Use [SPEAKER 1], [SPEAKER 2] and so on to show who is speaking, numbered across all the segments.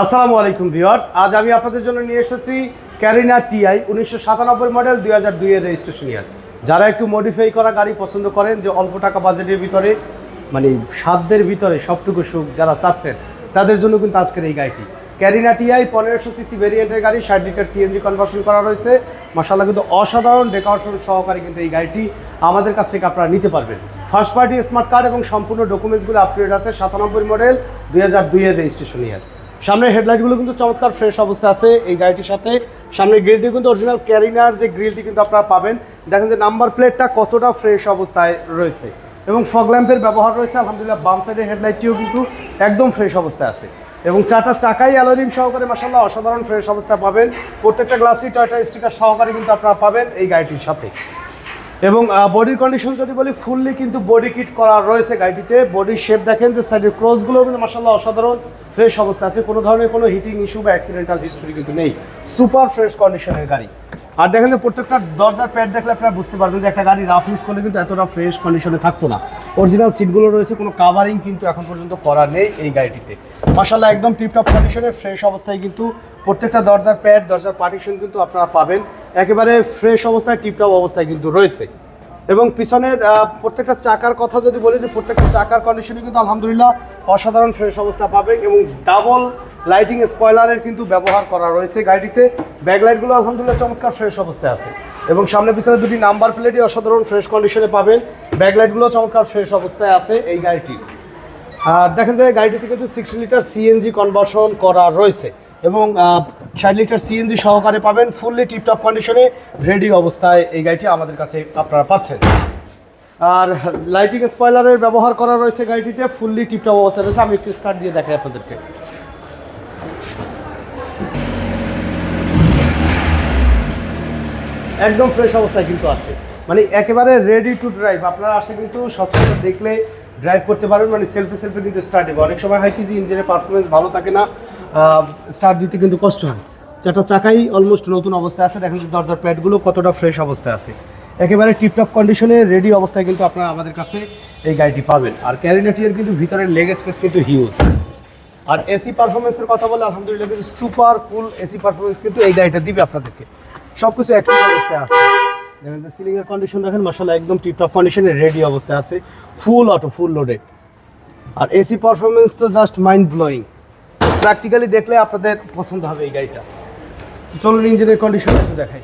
[SPEAKER 1] আসসালামু আলাইকুম ভিউয়ার্স, আজ আমি আপনাদের জন্য নিয়ে এসেছি ক্যারিনা টিআই উনিশশো সাতানব্বই মডেল, দুই হাজার দুইয়ের রেজিস্ট্রেশন ইয়ার যারা একটু মডিফাই করা গাড়ি পছন্দ করেন, যে অল্প টাকা বাজেটের ভিতরে মানে সাধ্যের ভিতরে সবটুকু সুখ যারা চাচ্ছেন, তাদের জন্য কিন্তু আজকের এই গাড়িটি। ক্যারিনা টিআই পনেরোশো সিসি ভেরিয়েন্টের গাড়ি, ষাট লিটার সিএনজি কনভার্সন করা রয়েছে। মাসাল্লাহ কিন্তু অসাধারণ ডেকোরেশন সহকারে কিন্তু এই গাড়িটি আমাদের কাছ থেকে আপনারা নিতে পারবেন। ফার্স্ট পার্টি স্মার্ট কার্ড এবং সম্পূর্ণ ডকুমেন্টসগুলো আপডেট আছে, সাতানব্বই মডেল, দুই হাজার দুইয়ের রেজিস্ট্রেশন ইয়ার সামনের হেডলাইটগুলো কিন্তু চমৎকার ফ্রেশ অবস্থা আছে, এই গাড়িটির সাথে। সামনের গ্রিলটি কিন্তু অরিজিনাল ক্যারিনার যে গ্রিলটি কিন্তু আপনারা পাবেন। দেখেন যে নাম্বার প্লেটটা কতটা ফ্রেশ অবস্থায় রয়েছে। এবং ফগ ল্যাম্পের ব্যবহার রয়েছে, আলহামদুলিল্লাহ, বাম সাইডের হেডলাইটটিও কিন্তু একদম ফ্রেশ অবস্থায় আছে। এবং চারটা চাকাই অ্যালোরিম সহকারে মাসাল্লাহ অসাধারণ ফ্রেশ অবস্থা পাবেন। প্রত্যেকটা গ্লাসই টয়টা স্টিকার সহকারে কিন্তু আপনারা পাবেন এই গাড়িটির সাথে। এবং বডির কন্ডিশন যদি বলি ফুললি কিন্তু বডি কিট করা রয়েছে গাড়িটিতে। বডির শেপ দেখেন যে সাইডের ক্রসগুলো কিন্তু মাসাল্লাহ অসাধারণ। ফ্রেশ অবস্থা আছে, কোনো ধরনের কোনো হিটিং ইস্যু বা অ্যাক্সিডেন্টাল হিস্ট্রি কিন্তু নেই। সুপার ফ্রেশ কন্ডিশনের গাড়ি। আর দেখেন যে প্রত্যেকটা দরজার প্যাড দেখলে আপনারা বুঝতে পারবেন যে একটা গাড়ি রাফ ইউজ করলে কিন্তু এতটা ফ্রেশ কন্ডিশনে থাকতো না। অরিজিনাল সিটগুলো রয়েছে, কোনো কাভারিং কিন্তু এখন পর্যন্ত করা নেই এই গাড়িটিতে। মাসাল্লাহ একদম টিপটপ কন্ডিশনে ফ্রেশ অবস্থায় কিন্তু প্রত্যেকটা দরজার প্যাড দরজার পার্টিশন কিন্তু আপনারা পাবেন। একেবারে ফ্রেশ অবস্থায় টিপটপ অবস্থায় কিন্তু রয়েছে। এবং পিছনের প্রত্যেকটা চাকার কথা যদি বলি যে প্রত্যেকটা চাকার কন্ডিশনে কিন্তু আলহামদুলিল্লাহ অসাধারণ ফ্রেশ অবস্থা পাবে এবং ডাবল লাইটিং স্পয়লারের কিন্তু ব্যবহার করা রয়েছে গাড়িটিতে। ব্যাকলাইটগুলো আলহামদুলিল্লাহ চমৎকার ফ্রেশ অবস্থায় আছে। এবং সামনে পিছনে দুটি নাম্বার প্লেটই অসাধারণ ফ্রেশ কন্ডিশনে পাবেন। ব্যাকলাইটগুলো চমৎকার ফ্রেশ অবস্থায় আছে এই গাড়িটি। আর দেখেন যে গাড়িটিতে কিন্তু সিক্সটি লিটার সিএনজি কনভার্সন করা রয়েছে এবং ষাট লিটার সিএনজি সহকারে পাবেন ফুললি টিপটপ কন্ডিশনে রেডি অবস্থায় এই গাড়িটি আমাদের কাছে আপনারা পাচ্ছেন। আর লাইটিং স্পয়লারের ব্যবহার করা রয়েছে গাড়িটিতে ফুললি টিপটপ অবস্থায় রয়েছে। আমি একটু স্টার্ট দিয়ে দেখাই আপনাদেরকে। একদম ফ্রেশ অবস্থায় কিন্তু আছে। মানে একেবারে রেডি টু ড্রাইভ আপনারা আসলে কিন্তু সচরাচর দেখলে ড্রাইভ করতে পারবেন মানে সেলফে সেলফে কিন্তু স্টার্ট দেবে। অনেক সময় হয় কি যে ইঞ্জিনের পারফরমেন্স ভালো থাকে না স্টার্ট দিতে কিন্তু কষ্ট হয়। চারটা চাকাই অলমোস্ট নতুন অবস্থায় আছে। দেখেন দরজার প্যাডগুলো কতটা ফ্রেশ অবস্থায় আছে। একেবারে টিপটপ কন্ডিশনে রেডি অবস্থায় কিন্তু আপনারা আমাদের কাছে এই গাড়িটি পাবেন। আর ক্যারিনাটিয়ার কিন্তু ভিতরের লেগ স্পেস কিন্তু হিউজ আর এসি পারফরমেন্সের কথা বলে আলহামদুলিল্লাহ কিন্তু সুপার কুল এসি পারফরমেন্স কিন্তু এই গাড়িটা দিবে আপনাদেরকে। সব কিছু একই অবস্থায় আছে। দেখেন যে সিলিং এর কন্ডিশন দেখেন মাসাল্লাহ একদম টিপটপ কন্ডিশনে রেডি অবস্থায় আছে। ফুল অটো ফুল লোডেড আর এসি পারফরমেন্স তো জাস্ট মাইন্ড ব্লোয়িং প্র্যাকটিক্যালি দেখলে আপনাদের পছন্দ হবে এই গাড়িটা। চলুন ইঞ্জিনের কন্ডিশন একটু দেখাই।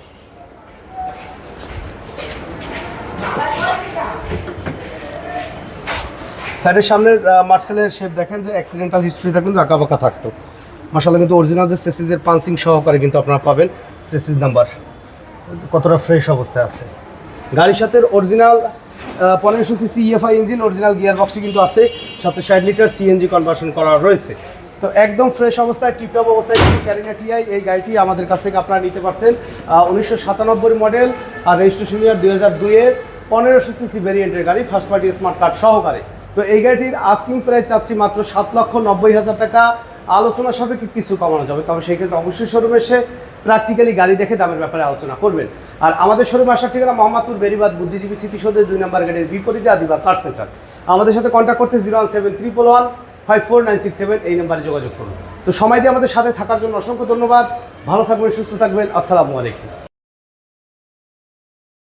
[SPEAKER 1] সাইডের সামনের মার্সেলের শেপ দেখেন যে অ্যাক্সিডেন্টাল হিস্ট্রিটা কিন্তু আঁকা বাঁকা থাকতো। মাসাল্লাহ কিন্তু অরিজিনাল যে সেসিসের পাঞ্চিং সহকারে কিন্তু আপনারা পাবেন সেসিস নাম্বার কতটা ফ্রেশ অবস্থায় আছে? গাড়ির সাথে অরিজিনাল পনেরোশো CC EFI engine original gear বক্সটি কিন্তু আছে, সাথে ষাট লিটার সিএনজি কনভার্সন করা রয়েছে। তো একদম ফ্রেশ অবস্থায় টিপটপ অবস্থায় কিন্তু ক্যারিনা টিআই এই গাড়িটি আমাদের কাছ থেকে আপনারা নিতে পারছেন। উনিশশো সাতানব্বই মডেল আর রেজিস্ট্রেশন ইয়ার দুই হাজার দুইয়ের পনেরোশো সিসি ভেরিয়েন্টের গাড়ি ফার্স্ট পার্টি স্মার্ট কার্ড সহকারে। তো এই গাড়িটির আস্কিং প্রাইস চাচ্ছি মাত্র সাত লক্ষ নব্বই হাজার টাকা। আলোচনা সাপেক্ষে কিছু কমানো যাবে, তবে সেই ক্ষেত্রে অবশ্যই শোরুমে এসে প্র্যাকটিক্যালি গাড়ি দেখে দামের ব্যাপারে আলোচনা করবেন। আর আমাদের শোরুমে আসার ঠিকানা মোহাম্মদপুর বেরিবাদ বুদ্ধিজীবী স্মৃতিসৌধের দুই নম্বর গেটের বিপরীতে আদিবা কার সেন্টার আমাদের সাথে কন্ট্যাক্ট করতে zero one seven triple one five four nine six seven এই নাম্বারে যোগাযোগ করুন। তো সময় দিয়ে আমাদের সাথে থাকার জন্য অসংখ্য ধন্যবাদ। ভালো থাকবেন, সুস্থ থাকবেন। আসসালামু আলাইকুম।